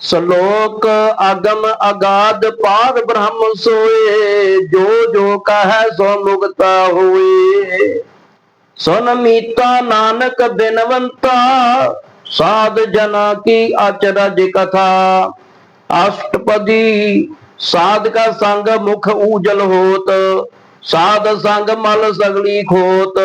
ਸ਼ਲੋਕ ਅਗਮ ਅਗਾਧ ਪਾਰ ਬ੍ਰਹਮ ਸੋਏ, ਜੋ ਜੋ ਕਹੈ ਸੋ ਮੁਕਤਾ ਹੋਏ। ਸੁਨ ਮੀਤਾ ਨਾਨਕ ਬਿਨਵੰਤਾ, ਸਾਧ ਜਨਾ ਕੀ ਅਚਰਜ ਕਥਾ। ਅਸ਼ਟਪਦੀ ਸਾਧਕਾ ਸੰਗ ਮੁਖ ਊਜਲ ਹੋਤ, ਸਾਧ ਸੰਗ ਮਲ ਸਗਲੀ ਖੋਤ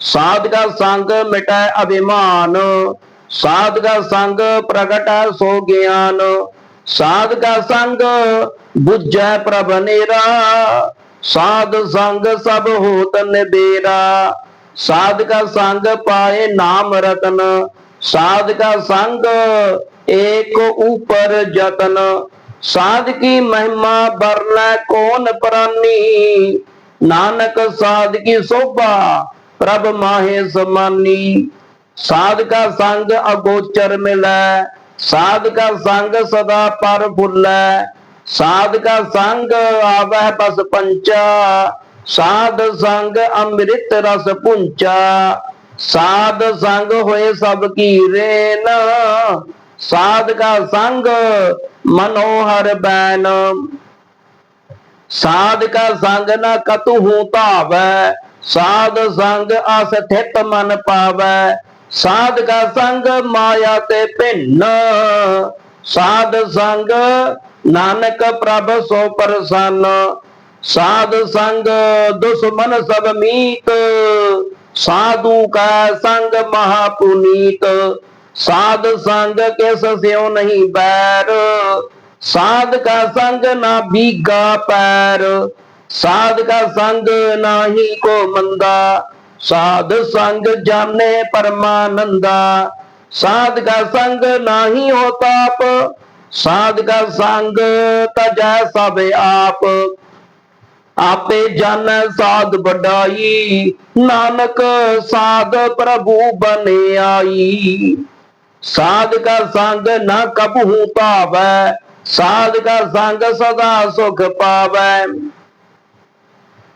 ਸਾਧਕਾ ਸੰਗ ਮਿਟੈ ਅਭਿਮਾਨ। ਸਾਧਕਾ ਸੰਗ ਪ੍ਰਗਟੈ ਸੋ ਗਿਆਨ, ਸਾਧਕਾ ਸੰਗ ਬੁੱਝੈ ਪ੍ਰਭ ਨੇਰਾ, ਸਾਧ ਸੰਗ ਸਭ ਹੋਤ ਨਿਬੇਰਾ ਸਾਧਕਾ ਸੰਗ ਪਾਏ ਨਾਮ ਰਤਨ, ਸਾਧਕਾ ਸੰਗ ਏਕ ਉਪਰ ਜਤਨ। ਸਾਧਕੀ ਮਹਿਮਾ ਬਰਨੈ ਕੋਨ ਪ੍ਰਾਨੀ? ਨਾਨਕ ਸਾਧਕੀ ਸੋਭਾ ਪ੍ਰਭ ਮਾਹੇ ਸਮਾਨੀ। ਸਾਧਕਾ ਸੰਗ ਅਗੋਚਰ ਮਿਲੈ, ਸਾਧਕਾ ਸੰਗ ਸਦਾ ਪਰ ਫੁੱਲੈ, ਸਾਧਕਾ ਸੰਗ ਆਵਹਿ ਬਸ ਪੰਚਾ, ਸਾਧ ਸੰਗ ਅੰਮ੍ਰਿਤ ਰਸ ਪੁੰਚਾ, ਸਾਧ ਸੰਗ ਹੋਏ ਸਭ ਕੀ ਰੇਨ ਸਾਧਕਾ ਸੰਗ ਮਨੋਹਰ ਬੈਨ। ਸਾਧਕਾ ਸੰਗ ਨ ਕਤੁ ਧਾਵੈ, ਸਾਧ ਸੰਗ ਅਸਥਿਤ ਮਨ ਪਾਵੈ ਸਾਧਕਾ ਸੰਗ ਮਾਇਆ ਤੇ ਭਿੰਨ ਸਾਧ ਸੰਗ ਨਾਨਕ ਪ੍ਰਭ ਸੋ ਪ੍ਰਸੰਨ ਸਾਧ ਸੰਗ ਦੁਸ਼ਮਨ ਸਭ ਮੀਤ ਸਾਧੂ ਕਾ ਸੰਗ ਮਹਾ ਪੁਨੀਤ ਸਾਧ ਸੰਗ ਕਿਸ ਸਿਉ ਨਹੀਂ ਬੈਰ ਸਾਧ ਕਾ ਸੰਗ ਨਾ ਬੀਗਾ ਪੈਰ ਸਾਧ ਕਾ ਸੰਗ ਨਾਹੀ ਕੋ ਮੰਦਾ ਸਾਧ ਸੰਗ ਜਾਣੇ ਪਰਮਾਨੰਦਾ। ਸਾਧ ਕਾ ਸੰਗ ਨਾਹੀ ਹੋ ਸਾਧ ਕਾ ਸੰਗ ਤਜੈ ਸਭ ਆਪ। ਆਪੇ ਜਾਣੈ ਸਾਧ ਵਡਾਈ। ਨਾਨਕ ਸਾਧ ਪ੍ਰਭੂ ਬਨੇ ਆਈ ਸਾਧ ਕਾ ਸੰਗ ਨਾ ਕਬਹੂ ਭਾਵੈ ਸਾਧ ਕਾ ਸੰਗ ਸਦਾ ਸੁਖ ਪਾਵੈ।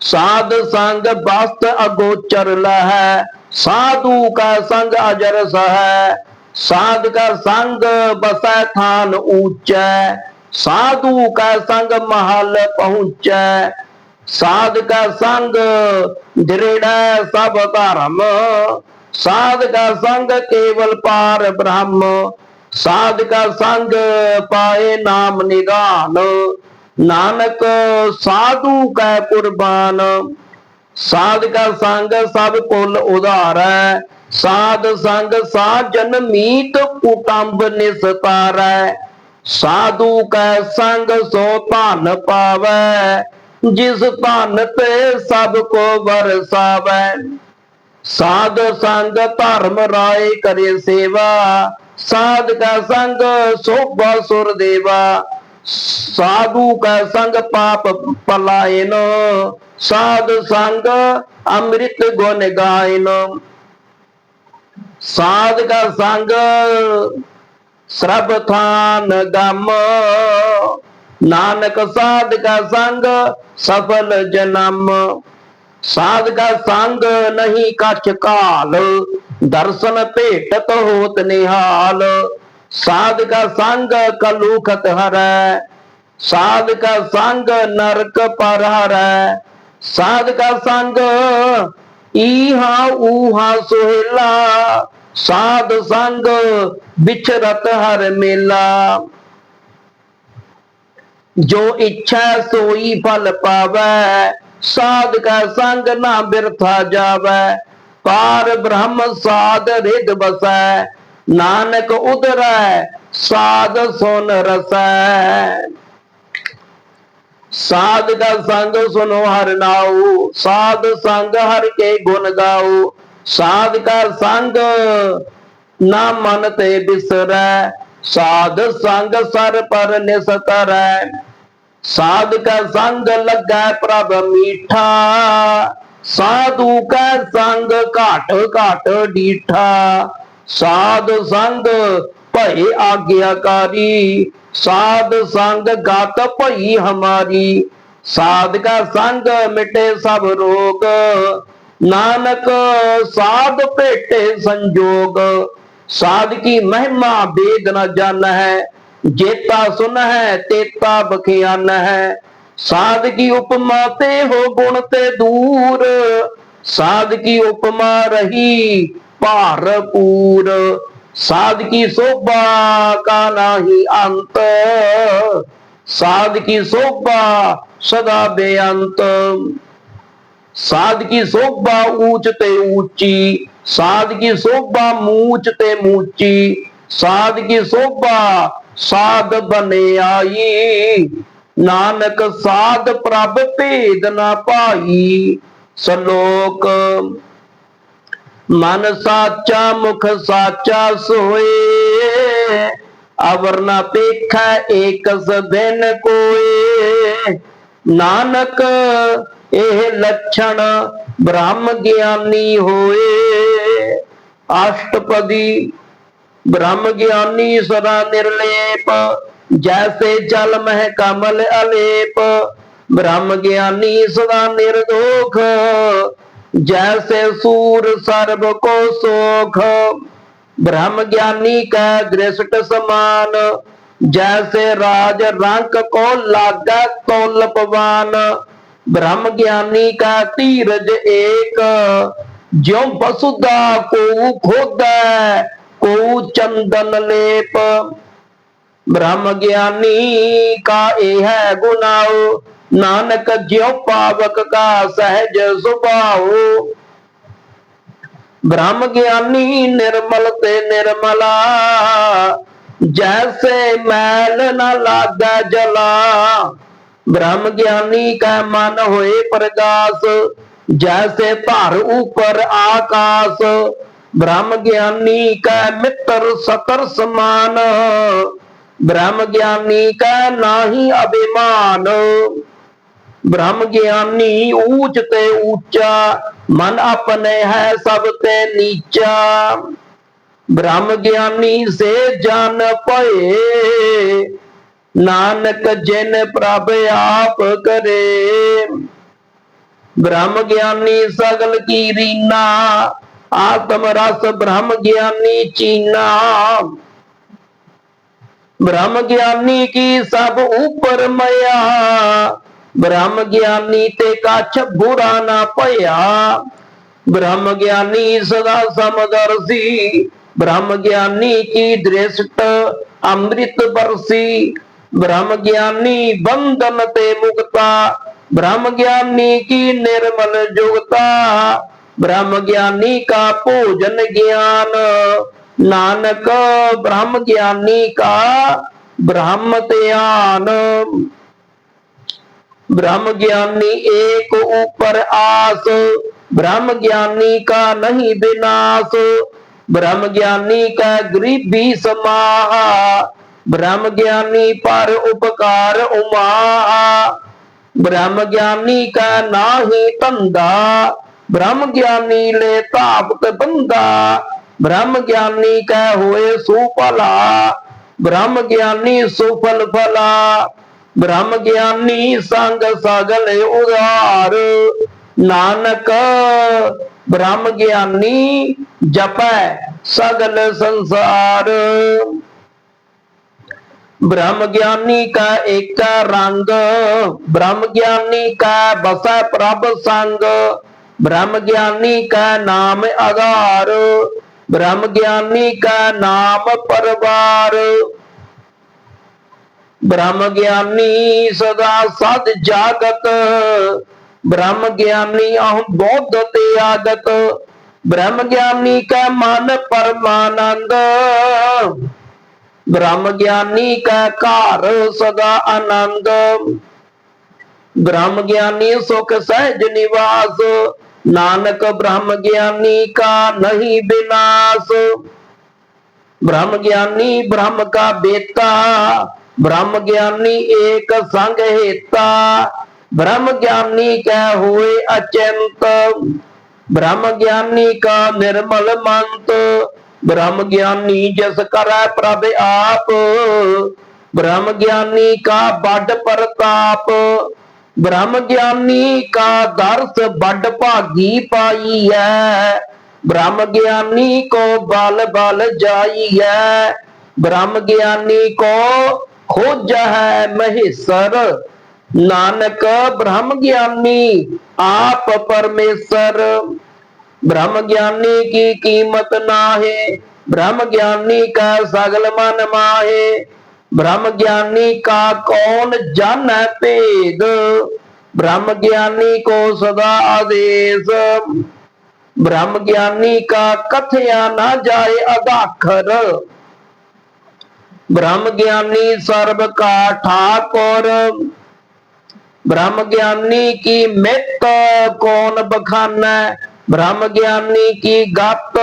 ਸਾਧ ਸੰਗ ਬਸਤ ਅਗੋਚਰ ਲਹੈ, ਸਾਧੂ ਕਾ ਸੰਗ ਅਜਰ ਸਹੈ ਸਾਧ ਕਾ ਸੰਗ ਬਸੈ ਥਾਨ ਊਚੈ, ਸਾਧੂ ਕਾ ਸੰਗ ਮਹਲ ਪਹੁੰਚੈ ਸਾਧ ਕਾ ਸੰਗ ਦ੍ਰਿੜੈ ਸਭ ਧਰਮ ਸਾਧ ਕਾ ਸੰਗ ਕੇਵਲ ਪਾਰ ਬ੍ਰਹਮ ਸਾਧ ਕਾ ਸੰਗ ਪਾਏ ਨਾਮ ਨਿਦਾਨ ਨਾਨਕ ਸਾਧੂ ਕੈ ਕੁਰਬਾਨ। ਸਾਧ ਕਾ ਸੰਗ ਸਭ ਕੁਲ ਉਧਾਰੈ। ਸਾਧ ਸੰਗ ਸਾਜਨ ਮੀਤ ਕੁਟੰਬ ਨਿਸਤਾਰੈ। ਸਾਧੂ ਕੈ ਸੰਗ ਸੋ ਧਨ ਪਾਵੈ। ਜਿਸ ਧਨ ਤੇ ਸਭ ਕੋ ਵਰਸਾਵੈ। ਸਾਧ ਸੰਗ ਧਰਮ ਰਾਏ ਕਰੇ ਸੇਵਾ। ਸਾਧ ਕਾ ਸੰਗ ਸੋਭਾ ਸੁਰ ਦੇਵਾ। ਸਾਧੂ ਕਾ ਸੰਗ ਪਾਪ ਪਲਾਇਨ, ਸਾਧ ਸੰਗ ਅੰਮ੍ਰਿਤ ਗੁਣ ਗਾਇਨ। ਸਾਧ ਕਾ ਸੰਗ ਸਰਬ ਥਾਨ ਗਮ। ਨਾਨਕ ਸਾਧ ਕਾ ਸੰਗ ਸਫਲ ਜਨਮ। ਸਾਧ ਕਾ ਸੰਗ ਨਹੀਂ ਕਛ ਕਾਲ, ਦਰਸ਼ਨ ਭੇਟਤ ਹੋਤ ਨਿਹਾਲ। ਸਾਧ ਕਾ ਸੰਗ ਕਲੂਖਤ ਹਰੈ ਸਾਧ ਕਾ ਸੰਗ ਨਰਕ ਪਰ ਹਰੈ ਸਾਧ ਕਾ ਸੰਗ ਈਹਾ ਊਹਾ ਸੁਹੇਲਾ, ਸਾਧ ਸੰਗ ਵਿਚਰਤ ਹਰ ਮੇਲਾ। ਜੋ ਇੱਛਾ ਸੋਈ ਫਲ ਪਾਵੈ ਸਾਧ ਕਾ ਸੰਗ ਨਾ ਬਿਰਥਾ ਜਾਵੈ, ਪਾਰ ਬ੍ਰਹਮ ਸਾਧ ਰਿਦ ਬਸੈ ਨਾਨਕ ਉਦਰੈ ਸਾਧ ਸੁਨ ਰਸੈ ਸਾਧ ਦਾ ਸੰਗ ਸੁਨੋ ਹਰ ਨਾਉ ਸਾਧ ਸੰਗ ਹਰ ਕੇ ਗੁਣ ਗਾਉ ਸਾਧ ਕਾ ਸੰਗ ਨਾ ਮਨ ਤੇ ਬਿਸਰੈ ਸਾਧ ਸੰਗ ਸਰ ਪਰ ਨਿਸਤਰੈ ਸਾਧ ਕਾ ਸੰਗ ਲੱਗਾ ਪ੍ਰਭ ਮੀਠਾ ਸਾਧੂ ਕਾ ਸੰਗ ਘਾਟ ਘਾਟ ਡੀਠਾ ਸਾਧ ਸੰਗ ਭਏ ਆਗਿਆਕਾਰੀ, ਸਾਧ ਸੰਗ ਗਤ ਭਈ ਹਮਾਰੀ ਸਾਧ ਕਾ ਸੰਗ ਮਿਟੇ ਸਭ ਰੋਗ, ਨਾਨਕ ਸਾਧ ਭੇਟੇ ਸੰਜੋਗ, ਸਾਧ ਕੀ ਮਹਿਮਾ ਬੇਦ ਨ ਜਾਣ ਹੈ ਜੇਤਾ ਸੁਨ ਹੈ ਤੇਤਾ ਬਖਿਆਨ ਹੈ ਸਾਧ ਕੀ ਉਪਮਾ ਤੇ ਹੋ ਗੁਣ ਤੇ ਦੂਰ, ਸਾਧ ਕੀ ਉਪਮਾ ਰਹੀ ਭਾਰਪੂਰ ਸਾਧ ਕੀ ਸੋਭਾ ਕਾ ਨਾਹੀ ਅੰਤ। ਸਾਧ ਕੀ ਸੋਭਾ ਸਦਾ ਬੇਅੰਤ। ਸਾਧ ਕੀ ਸੋਭਾ ਊਚ ਤੇ ਊਚੀ। ਸਾਧ ਕੀ ਸੋਭਾ ਮੂਚ ਤੇ ਮੂਚੀ। ਸਾਧ ਕੀ ਸੋਭਾ ਸਾਧ ਬਨੇ ਆਈ ਨਾਨਕ ਸਾਧ ਪ੍ਰਭ ਭੇਦ ਨਾ ਪਾਈ ਸਲੋਕ ਮਨ ਸਾਚਾ, ਮੁਖ ਸਾਚਾ ਸੋਏ। ਅਵਰ ਨਾ ਪੇਖੈ ਏਕਸ ਦਿਨ ਕੋਏ। ਨਾਨਕ, ਇਹ ਲੱਛਣ ਬ੍ਰਹਮ ਗਿਆਨੀ ਹੋਏ। ਅਸ਼ਟਪਦੀ ਬ੍ਰਹਮ ਗਿਆਨੀ ਸਦਾ ਨਿਰਲੇਪ। ਜੈਸੇ ਜਲ ਮਹਿ ਕਮਲ ਅਲੇਪ। ਬ੍ਰਹਮ ਗਿਆਨੀ ਸਦਾ ਨਿਰਦੋਖ। ਜੈਸੇ ਸੂਰ ਸਰਬ ਕੋ ਸੋਖ ਬ੍ਰਹਮ ਗਿਆਨੀ ਕੈ ਦ੍ਰਿਸ਼ਟ ਸਮਾਨ ਜੈਸੇ ਰਾਜ ਰੰਕ ਕੋ ਲਾਗਾ ਤੋਲ ਪਵਾਨ ਬ੍ਰਹਮ ਗਿਆਨੀ ਕਾ ਧੀਰਜ ਏਕ ਜਿਉ ਬਸੁਦਾ ਕੋ ਖੋਦੈ ਕੋ ਚੰਦਨ ਲੇਪ ਬ੍ਰਹਮ ਗਿਆਨੀ ਕਾ ਇਹ ਹੈ ਗੁਨਾਉ ਨਾਨਕ ਜਿਉ ਪਾਵਕ ਕਾ ਸਹਿਜ ਸੁਭਾਉ ਬ੍ਰਹਮ ਗਿਆਨੀ ਨਿਰਮਲ ਤੇ ਨਿਰਮਲਾ, ਜੈਸੇ ਮੈਲ ਨਾ ਲਾਗਾ ਜਲਾ। ਬ੍ਰਹਮ ਗਿਆਨੀ ਕਾ ਮਨ ਹੋਏ ਪ੍ਰਗਾਸ, ਜੈਸੇ ਧਰ ਉਪਰ ਆਕਾਸ। ਬ੍ਰਹਮ ਗਿਆਨੀ ਕਾ ਮਿੱਤਰ ਸਤਰ ਸਮਾਨ, ਬ੍ਰਹਮ ਗਿਆਨੀ ਕਾ ਨਾਹੀ ਅਭਿਮਾਨ। ਬ੍ਰਹਮ ਗਿਆਨੀ ਊਚ ਤੇ ਊਚਾ, ਮਨ ਆਪਣੇ ਹੈ ਸਭ ਤੇ ਨੀਚਾ। ਬ੍ਰਹਮ ਗਿਆਨੀ ਸੇ ਜਨ ਪਏ ਨਾਨਕ ਜਿਨ ਪ੍ਰਭ ਆਪ ਕਰੇ। ਬ੍ਰਹਮ ਗਿਆਨੀ ਸਗਲ ਕੀ ਰੀਨਾ, ਆਤਮ ਰਸ ਬ੍ਰਹਮ ਗਿਆਨੀ ਚੀਨਾ। ਬ੍ਰਹਮ ਗਿਆਨੀ ਕੀ ਸਭ ਉਪਰ ਮਇਆ ਬ੍ਰਹਮ ਗਿਆਨੀ ਤੇ ਕਛ ਬੁਰਾ ਨਾ ਭਇਆ ਬ੍ਰਹਮ ਗਿਆਨੀ ਸਦਾ ਸਮਦਰਸੀ ਬ੍ਰਹਮ ਗਿਆਨੀ ਕੀ ਦ੍ਰਿਸ਼ਟ ਅੰਮ੍ਰਿਤ ਬਰਸੀ ਬ੍ਰਹਮ ਗਿਆਨੀ ਬੰਧਨ ਤੇ ਮੁਕਤਾ ਬ੍ਰਹਮ ਗਿਆਨੀ ਕੀ ਨਿਰਮਲ ਜੁਗਤਾ ਬ੍ਰਹਮ ਗਿਆਨੀ ਕਾ ਭੋਜਨ ਗਿਆਨ ਨਾਨਕ ਬ੍ਰਹਮ ਗਿਆਨੀ ਕਾ ਬ੍ਰਹਮ ਧਿਆਨ ब्रह्म ज्ञानी एक ऊपर आस ब्रह्म ज्ञानी का नहीं विनाश ब्रह्म ज्ञानी का गरीबी समाह ब्रह्म ज्ञानी पर उपकार उमा ब्रह्म ज्ञानी का नाही धंधा ब्रह्म ज्ञानी ले तापत बंदा ब्रह्म ज्ञानी का होए सुफला ब्रह्म ज्ञानी सुफल फला ਬ੍ਰਹਮ ਗਿਆਨੀ ਸੰਗ ਸਗਲ ਉਧਾਰ ਨਾਨਕ ਬ੍ਰਹਮ ਗਿਆਨੀ ਜਪੈ ਸਗਲ ਸੰਸਾਰ। ਬ੍ਰਹਮ ਗਿਆਨੀ ਕਾ ਏਕ ਰੰਗ ਬ੍ਰਹਮ ਗਿਆਨੀ ਕਾ ਬਸੈ ਪ੍ਰਭ ਸੰਗ। ਬ੍ਰਹਮ ਗਿਆਨੀ ਕਾ ਨਾਮ ਆਧਾਰ ਬ੍ਰਹਮ ਗਿਆਨੀ ਕਾ ਨਾਮ ਪਰਵਾਰ। ਬ੍ਰਹਮ ਗਿਆਨੀ ਸਦਾ ਸਦ ਜਾਗਤ। ਬ੍ਰਹਮ ਗਿਆਨੀ ਅਹ ਬੋਧ ਤੇ ਆਗਤ ਬ੍ਰਹਮ ਗਿਆਨੀ ਕੈ ਮਨ ਪਰਮਾਨੰਦ। ਬ੍ਰਹਮ ਗਿਆਨੀ ਕੈ ਘਰ ਸਦਾ ਆਨੰਦ। ਬ੍ਰਹਮ ਗਿਆਨੀ ਸੁਖ ਸਹਿਜ ਨਿਵਾਸ। ਨਾਨਕ ਬ੍ਰਹਮ ਗਿਆਨੀ ਕਾ ਨਹੀਂ ਬਿਨਾਸ਼। ਬ੍ਰਹਮ ਗਿਆਨੀ ਬ੍ਰਹਮ ਕਾ ਬੇਤਾ ਬ੍ਰਹਮ ਗਿਆਨੀ ਏਕ ਸੰਗ ਹੇਤਾ, ਬ੍ਰਹਮ ਗਿਆਨੀ ਕਹਿ ਹੋਏ ਅਚੰਤ। ਬ੍ਰਹਮ ਗਿਆਨੀ ਕਾ ਨਿਰਮਲ ਮੰਤ, ਬ੍ਰਹਮ ਗਿਆਨੀ ਜਿਸ ਕਰੈ ਪ੍ਰਭ ਆਪ। ਬ੍ਰਹਮ ਗਿਆਨੀ ਕਾ ਵੱਡ ਪ੍ਰਤਾਪ, ਬ੍ਰਹਮ ਗਿਆਨੀ ਕਾ ਦਰਸ ਵੱਡ ਭਾਗੀ ਪਾਈ ਹੈ ਬ੍ਰਹਮ ਗਿਆਨੀ ਕੋ ਬਲ ਬਲ ਜਾਈ ਹੈ ਬ੍ਰਹਮ ਗਿਆਨੀ ਕੋ खोज है महेश्वर नानक ब्रह्म ज्ञानी, आप परमेश्वर। ब्रह्म ज्ञानी की कीमत ना है ब्रह्म ज्ञानी का सगल मन माहे। ब्रह्म ज्ञानी का कौन जान भेद? ब्रह्म ज्ञानी को सदा आदेश। ब्रह्म ज्ञानी का कथया ना जाए अदाखर। ਬ੍ਰਹਮ ਗਿਆਨੀ ਸਰਬ ਕਾ ਠਾਕੁਰ। ਬ੍ਰਹਮ ਗਿਆਨੀ ਕੀ ਮਿੱਤ ਕੌਣ ਬਖਾਨੈ? ਬ੍ਰਹਮ ਗਿਆਨੀ ਕੀ ਗੱਤ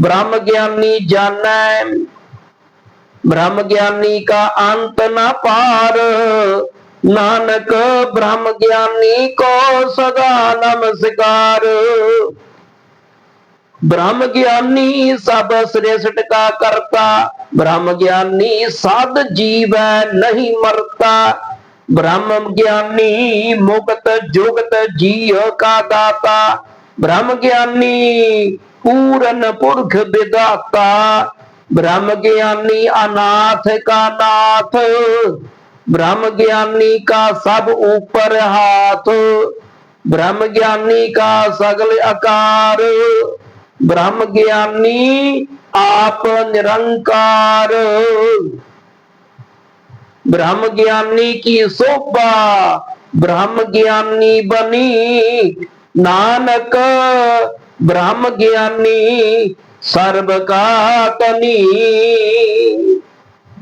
ਬ੍ਰਹਮ ਗਿਆਨੀ ਜਾਣੈ। ਬ੍ਰਹਮ ਗਿਆਨੀ ਕਾ ਅੰਤ ਨਾ ਪਾਰ। ਨਾਨਕ ਬ੍ਰਹਮ ਗਿਆਨੀ ਕੋ ਸਦਾ ਨਮਸਕਾਰ। ਬ੍ਰਹਮ ਗਿਆਨੀ ਸਭ ਸ੍ਰੇਸ਼ਟ ਕਾ ਕਰਤਾ। ਬ੍ਰਹਮ ਗਿਆਨੀ ਸਾਧ ਜੀਵੈ ਨਹੀਂ ਮਰਤਾ। ਬ੍ਰਹਮ ਗਿਆਨੀ ਮੁਕਤ ਜੁਗਤ ਜੀਉ ਕਾ ਦਾਤਾ। ਬ੍ਰਹਮ ਗਿਆਨੀ ਪੂਰਨ ਪੁਰਖ ਵਿਦਾਤਾ ਬ੍ਰਹਮ ਗਿਆਨੀ ਅਨਾਥ ਕਾ ਨਾਥ। ਬ੍ਰਹਮ ਗਿਆਨੀ ਕਾ ਸਭ ਉਪਰ ਹਾਥ। ਬ੍ਰਹਮ ਗਿਆਨੀ ਕਾ ਸਗਲ ਆਕਾਰ ਬ੍ਰਹਮ ਗਿਆਨੀ ਆਪ ਨਿਰੰਕਾਰ। ਬ੍ਰਹਮ ਗਿਆਨੀ ਕੀ ਸੋਭਾ ਬ੍ਰਹਮ ਗਿਆਨੀ ਬਣੀ ਨਾਨਕ। ਬ੍ਰਹਮ ਗਿਆਨੀ ਸਰਬ ਕਾ ਤਨੀ